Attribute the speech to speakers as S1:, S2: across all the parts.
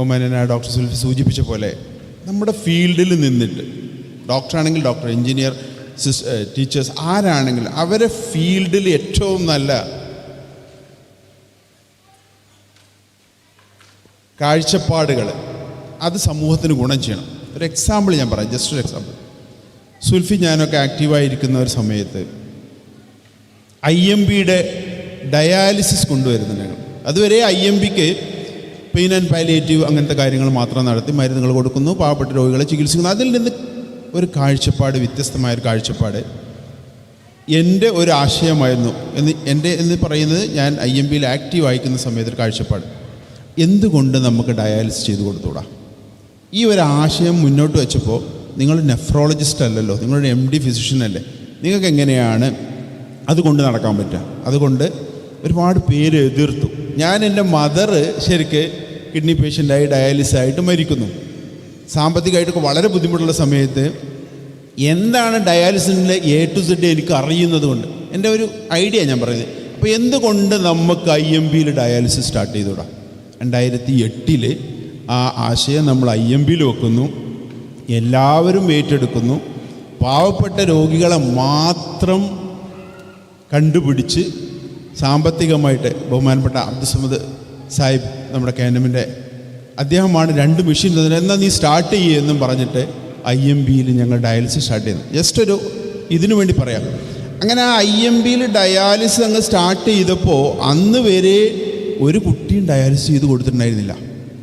S1: ഒമാനായ doctor Zulfi സൂചിപ്പിച്ച പോലെ നമ്മുടെ ഫീൽഡിൽ നിന്നിട്ട് ഡോക്ടറാണെങ്കിൽ ഡോക്ടർ എഞ്ചിനീയർ ടീച്ചേഴ്സ് ആരാണെങ്കിൽ അവരെ ഫീൽഡിൽ ഏറ്റവും നല്ല കാഴ്ചപ്പാടുകൾ അത് സമൂഹത്തിന് ഗുണം ചെയ്യണം. ഒരു എക്സാമ്പിൾ ഞാൻ പറയാം ജസ്റ്റ് ഒരു എക്സാമ്പിൾ സുൽഫി ഞാനൊക്കെ ആക്റ്റീവായിരിക്കുന്ന ഒരു സമയത്ത് ഐ എം ബിയുടെ ഡയാലിസിസ് കൊണ്ടുവരുന്നുണ്ട് അതുവരെ ഐ എം ബിക്ക് പെയിൻ ആൻഡ് പാലിയേറ്റീവ് അങ്ങനത്തെ കാര്യങ്ങൾ മാത്രം നടത്തി മരുന്നുകൾ കൊടുക്കുന്നു. പാവപ്പെട്ട രോഗികളെ ചികിത്സിക്കുന്നു. അതിൽ നിന്ന് ഒരു കാഴ്ചപ്പാട് വ്യത്യസ്തമായ ഒരു കാഴ്ചപ്പാട്. എന്റെ ഒരു ആശയമായിരുന്നു എന്ന് എന്റെ എന്ന് പറയുന്നത് ഞാൻ ഐ എം ബിയിൽ ആക്റ്റീവ് ആയിരിക്കുന്ന സമയത്ത് ഒരു കാഴ്ചപ്പാട്. എന്തുകൊണ്ട് നമുക്ക് ഡയാലിസിസ് ചെയ്ത് കൊടുത്തൂടാ? ഈ ഒരു ആശയം മുന്നോട്ട് വെച്ചപ്പോൾ നിങ്ങൾ നെഫ്രോളജിസ്റ്റ് അല്ലല്ലോ നിങ്ങളൊരു എം ഡി ഫിസിഷ്യൻ അല്ലേ? നിങ്ങൾക്ക് എങ്ങനെയാണ് അതുകൊണ്ട് നടക്കാൻ പറ്റുക? അതുകൊണ്ട് ഒരുപാട് പേര് എതിർത്തു. ഞാൻ എന്റെ മദർ ശരിക്ക് കിഡ്നി പേഷ്യന്റായി ആയിട്ട് മരിക്കുന്നു. സാമ്പത്തികമായിട്ടൊക്കെ വളരെ ബുദ്ധിമുട്ടുള്ള സമയത്ത് എന്താണ് ഡയാലിസിന്റെ എ ടു സെഡ് എനിക്ക് അറിയുന്നത് കൊണ്ട്? എന്റെ ഒരു ഐഡിയ ഞാൻ പറയുന്നത് അപ്പോൾ എന്തുകൊണ്ട് നമുക്ക് ഐ എം ബിയിൽ ഡയാലിസിസ് സ്റ്റാർട്ട് ചെയ്തുകൂടാ? രണ്ടായിരത്തി എട്ടിൽ ആ ആശയം നമ്മൾ ഐ എം ബിയിൽ വെക്കുന്നു. എല്ലാവരും ഏറ്റെടുക്കുന്നു. പാവപ്പെട്ട രോഗികളെ മാത്രം കണ്ടുപിടിച്ച് സാമ്പത്തികമായിട്ട് ബഹുമാനപ്പെട്ട അബ്ദുസമദ് സാഹിബ് നമ്മുടെ കേനമിന്റെ അദ്ദേഹമാണ് രണ്ട് മെഷീൻ തന്നെ എന്നാൽ നീ സ്റ്റാർട്ട് ചെയ്യുമെന്നും പറഞ്ഞിട്ട് ഐ എം ബിയിൽ ഞങ്ങൾ ഡയാലിസിസ് സ്റ്റാർട്ട് ചെയ്യുന്നു ജസ്റ്റ് ഒരു ഇതിനു വേണ്ടി പറയാം. അങ്ങനെ ആ ഐ എം ബിയിൽ ഡയാലിസിസ് അങ്ങ് സ്റ്റാർട്ട് ചെയ്തപ്പോൾ അന്ന് വരെ ഒരു കുട്ടിയും ഡയാലിസിസ് ചെയ്ത് കൊടുത്തിട്ടുണ്ടായിരുന്നില്ല.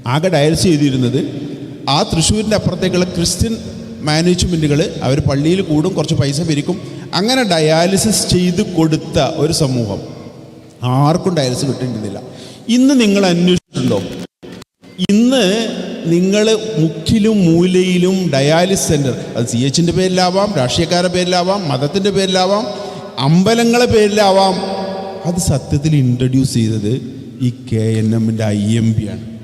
S1: ആകെ ഡയാലിസിസ് ചെയ്തിരുന്നത് ആ തൃശ്ശൂരിന്റെ അപ്പുറത്തേക്കുള്ള ക്രിസ്ത്യൻ മാനേജ്മെന്റുകൾ അവർ പള്ളിയിൽ കൂടും കുറച്ച് പൈസ പിരിക്കും. അങ്ങനെ ഡയാലിസിസ് ചെയ്ത് കൊടുത്ത ഒരു സമൂഹം. ആർക്കും ഡയാലിസിസ് കിട്ടിയിരുന്നില്ല ഇന്ന് നിങ്ങൾ അന്വേഷിച്ചിട്ടുണ്ടോ? ഇന്ന് നിങ്ങൾ മുക്കിലും മൂലയിലും ഡയാലിസിസ് സെന്റർ അത് സി എച്ചിന്റെ പേരിലാവാം രാഷ്ട്രീയക്കാരുടെ പേരിലാവാം മതത്തിന്റെ പേരിലാവാം അമ്പലങ്ങളെ പേരിലാവാം. അത് സത്യത്തിൽ ഇൻട്രൊഡ്യൂസ് ചെയ്തത് ഈ കെ എൻ എമ്മിന്റെ ഐ എം പി ആണ്.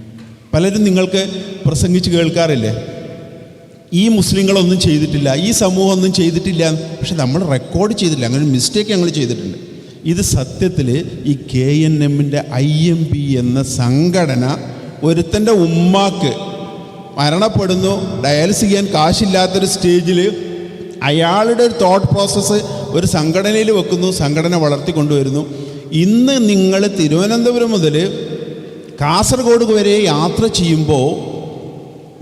S1: പലരും നിങ്ങൾക്ക് പ്രസംഗിച്ച് കേൾക്കാറില്ലേ? ഈ മുസ്ലിങ്ങളൊന്നും ചെയ്തിട്ടില്ല ഈ സമൂഹം ഒന്നും ചെയ്തിട്ടില്ല പക്ഷെ നമ്മൾ റെക്കോർഡ് ചെയ്തിട്ടില്ല അങ്ങനെ മിസ്റ്റേക്ക് ഞങ്ങൾ ചെയ്തിട്ടുണ്ട്. ഇത് സത്യത്തിൽ ഈ കെ എൻ എമ്മിന്റെ ഐ എം പി എന്ന സംഘടന ഒരുത്തന്റെ ഉമ്മാക്ക് മരണപ്പെടുന്നു. ഡയാലിസ് ചെയ്യാൻ കാശില്ലാത്തൊരു സ്റ്റേജിൽ അയാളുടെ ഒരു തോട്ട് പ്രോസസ്സ് ഒരു സംഘടനയിൽ വെക്കുന്നു. സംഘടന വളർത്തിക്കൊണ്ടുവരുന്നു. ഇന്ന് നിങ്ങൾ തിരുവനന്തപുരം മുതൽ കാസർഗോഡ് വരെ യാത്ര ചെയ്യുമ്പോൾ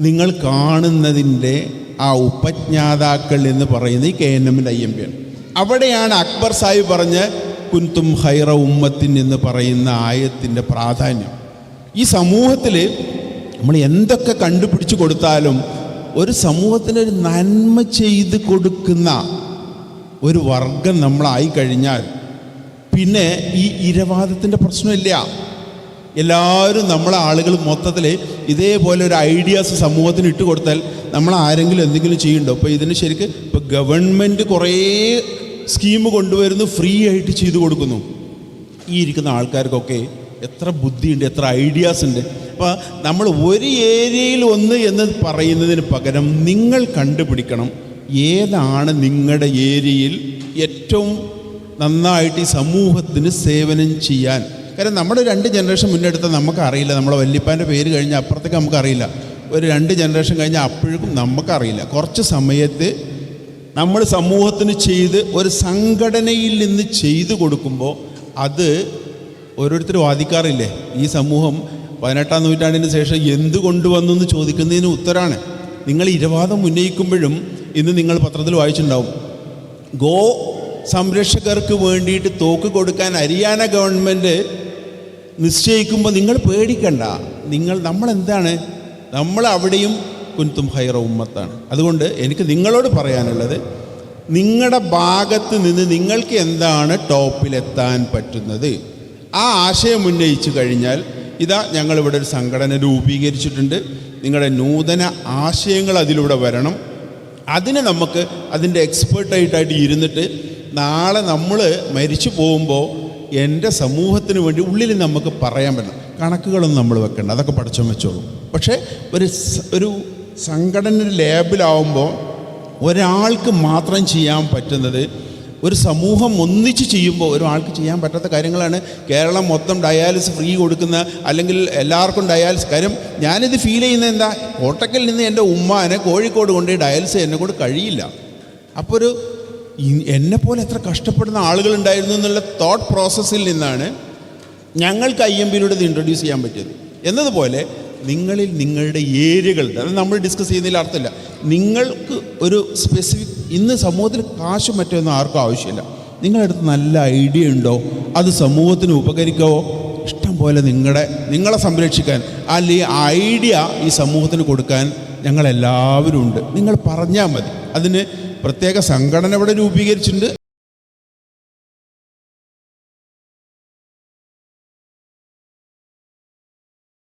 S1: നിങ്ങൾ കാണുന്നതിന്റെ ആ ഉപജ്ഞാതാക്കൾ എന്ന് പറയുന്നത് ഈ കെ എൻ എമ്മിന്റെ ഐ എം പി ആണ്. അവിടെയാണ് അക്ബർ സാഹിബ് പറഞ്ഞ കുൻതും ഹൈറ ഉമ്മത്തിൻ എന്ന് പറയുന്ന ആയത്തിന്റെ പ്രാധാന്യം. ഈ സമൂഹത്തിൽ നമ്മൾ എന്തൊക്കെ കണ്ടുപിടിച്ച് കൊടുത്താലും ഒരു സമൂഹത്തിന് ഒരു നന്മ ചെയ്ത് കൊടുക്കുന്ന ഒരു വർഗം നമ്മളായി കഴിഞ്ഞാൽ പിന്നെ ഈ ഇരവാദത്തിന്റെ പ്രശ്നമില്ല. എല്ലാവരും നമ്മളെ ആളുകൾ മൊത്തത്തിൽ ഇതേപോലെ ഒരു ഐഡിയാസ് സമൂഹത്തിന് ഇട്ട് കൊടുത്താൽ നമ്മൾ ആരെങ്കിലും എന്തെങ്കിലും ചെയ്യുന്നുണ്ടോ? അപ്പോൾ ഇതിന് ശരിക്ക് ഇപ്പോൾ ഗവൺമെന്റ് കുറേ സ്കീം കൊണ്ടുവരുന്നു ഫ്രീ ആയിട്ട് ചെയ്തു കൊടുക്കുന്നു. ഈ ഇരിക്കുന്ന ആൾക്കാർക്കൊക്കെ എത്ര ബുദ്ധിയുണ്ട് എത്ര ഐഡിയാസ് ഉണ്ട്. അപ്പോൾ നമ്മൾ ഒരു ഏരിയയിൽ ഒന്ന് എന്ന് പറയുന്നതിന് പകരം നിങ്ങൾ കണ്ടുപിടിക്കണം ഏതാണ് നിങ്ങളുടെ ഏരിയയിൽ ഏറ്റവും നന്നായിട്ട് ഈ സമൂഹത്തിന് സേവനം ചെയ്യാൻ. കാരണം നമ്മുടെ രണ്ട് ജനറേഷൻ മുന്നെടുത്ത നമുക്കറിയില്ല. നമ്മുടെ വല്യപ്പാന്റെ പേര് കഴിഞ്ഞാൽ അപ്പുറത്തേക്ക് നമുക്കറിയില്ല. ഒരു രണ്ട് ജനറേഷൻ കഴിഞ്ഞാൽ അപ്പോഴേക്കും നമുക്കറിയില്ല. കുറച്ച് സമയത്ത് നമ്മൾ സമൂഹത്തിന് ചെയ്ത് ഒരു സംഘടനയിൽ നിന്ന് ചെയ്തു കൊടുക്കുമ്പോൾ അത് ഓരോരുത്തർ വാദിക്കാറില്ലേ? ഈ സമൂഹം പതിനെട്ടാം നൂറ്റാണ്ടിന് ശേഷം എന്ത് കൊണ്ടുവന്നു എന്ന് ചോദിക്കുന്നതിന് ഉത്തരാണ്. നിങ്ങൾ ഇരവാദം ഉന്നയിക്കുമ്പോഴും ഇന്ന് നിങ്ങൾ പത്രത്തിൽ വായിച്ചിട്ടുണ്ടാവും. ഗോ സംരക്ഷകർക്ക് വേണ്ടിയിട്ട് തോക്ക് കൊടുക്കാൻ ഹരിയാന ഗവൺമെന്റ് നിശ്ചയിക്കുമ്പോൾ നിങ്ങൾ പേടിക്കണ്ട. നിങ്ങൾ നമ്മളെന്താണ് നമ്മൾ അവിടെയും കുൻതും ഹൈറ ഉമ്മത്താണ്. അതുകൊണ്ട് എനിക്ക് നിങ്ങളോട് പറയാനുള്ളത് നിങ്ങളുടെ ഭാഗത്ത് നിന്ന് നിങ്ങൾക്ക് എന്താണ് ടോപ്പിലെത്താൻ പറ്റുന്നത്? ആ ആശയം ഉന്നയിച്ചു കഴിഞ്ഞാൽ ഇതാ ഞങ്ങളിവിടെ ഒരു സംഘടന രൂപീകരിച്ചിട്ടുണ്ട്. നിങ്ങളുടെ നൂതന ആശയങ്ങൾ അതിലൂടെ വരണം. അതിനെ നമുക്ക് അതിന്റെ എക്സ്പേർട്ടായിട്ടായിട്ട് ഇരുന്നിട്ട് നാളെ നമ്മൾ മരിച്ചു പോകുമ്പോൾ എന്റെ സമൂഹത്തിന് വേണ്ടി ഉള്ളിൽ നമുക്ക് പറയാൻ പറ്റണം. കണക്കുകളൊന്നും നമ്മൾ വെക്കണ്ട. അതൊക്കെ പഠിച്ചു വെച്ചോളൂ. പക്ഷേ ഒരു ഒരു സംഘടന ലേബിലാവുമ്പോൾ ഒരാൾക്ക് മാത്രം ചെയ്യാൻ പറ്റുന്നത് ഒരു സമൂഹം ഒന്നിച്ച് ചെയ്യുമ്പോൾ ഒരാൾക്ക് ചെയ്യാൻ പറ്റാത്ത കാര്യങ്ങളാണ്. കേരളം മൊത്തം ഡയാലിസ് ഫ്രീ കൊടുക്കുന്ന അല്ലെങ്കിൽ എല്ലാവർക്കും ഡയാലിസിസ് കാര്യം ഞാനിത് ഫീൽ ചെയ്യുന്നത് എന്താ? കോട്ടക്കൽ നിന്ന് എന്റെ ഉമ്മാനെ കോഴിക്കോട് കൊണ്ട് ഡയാലിസ് എന്നെ കൊണ്ട് കഴിയില്ല. അപ്പോൾ ഒരു എന്നെപ്പോലെ പോലെ എത്ര കഷ്ടപ്പെടുന്ന ആളുകളുണ്ടായിരുന്നു എന്നുള്ള തോട്ട് പ്രോസസ്സിൽ നിന്നാണ് ഞങ്ങൾക്ക് ഐ എം ബിയിലൂടെ ഇത് ഇൻട്രൊഡ്യൂസ് ചെയ്യാൻ പറ്റിയത്. എന്നതുപോലെ നിങ്ങളിൽ നിങ്ങളുടെ ഏരിയകൾ അത് നമ്മൾ ഡിസ്കസ് ചെയ്യുന്നതിൽ അർത്ഥമില്ല. നിങ്ങൾക്ക് ഒരു സ്പെസിഫിക് ഇന്ന് സമൂഹത്തിൽ കാശും മറ്റൊന്നും ആർക്കും ആവശ്യമില്ല. നിങ്ങളുടെ അടുത്ത് നല്ല ഐഡിയ ഉണ്ടോ? അത് സമൂഹത്തിന് ഉപകരിക്കാവോ? ഇഷ്ടം പോലെ നിങ്ങളുടെ നിങ്ങളെ സംരക്ഷിക്കാൻ അല്ലെങ്കിൽ ഐഡിയ ഈ സമൂഹത്തിന് കൊടുക്കാൻ ഞങ്ങളെല്ലാവരും ഉണ്ട്. നിങ്ങൾ പറഞ്ഞാൽ മതി. അതിന് പ്രത്യേക സംഘടന ഇവിടെ രൂപീകരിച്ചിട്ടുണ്ട്.